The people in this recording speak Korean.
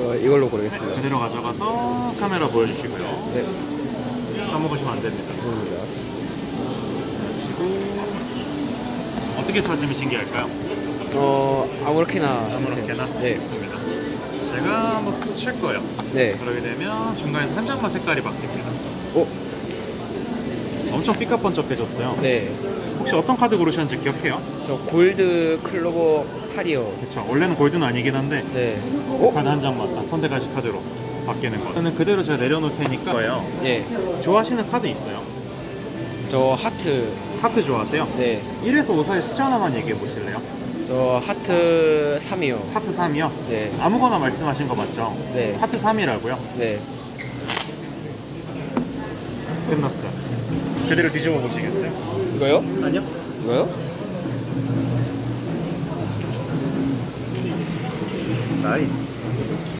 저 이걸로 고르겠습니다. 그대로 가져가서 카메라 보여주시고요. 네, 까먹으시면 안 됩니다. 감사합니다. 그리고 어떻게 찾으면 신기할까요? 어, 아무렇게나. 아무렇게나? 네, 좋습니다. 제가 한번 칠 거예요. 네. 그러게 되면 중간에서 한 장만 색깔이 바뀝니다. 오, 엄청 삐까뻔쩍해졌어요. 네. 혹시 어떤 카드 고르셨는지 기억해요? 저 골드 클로버 8이요. 그쵸. 원래는 골드는 아니긴 한데 네. 오, 카드 한 장만 딱 선택하시 카드로 바뀌는 거. 저는 그대로 제가 내려놓을 테니까 거예요. 예. 좋아하시는 카드 있어요? 저 하트. 하트 좋아하세요? 네. 1에서 5 사이 숫자 하나만 얘기해 보실래요? 저 하트 3이요. 하트 3이요? 네. 아무거나 말씀하신 거 맞죠? 네. 하트 3이라고요? 네. 끝났어요. 그대로 뒤집어 보시겠어요? 이거요? 아니요. 이거요? 나이스.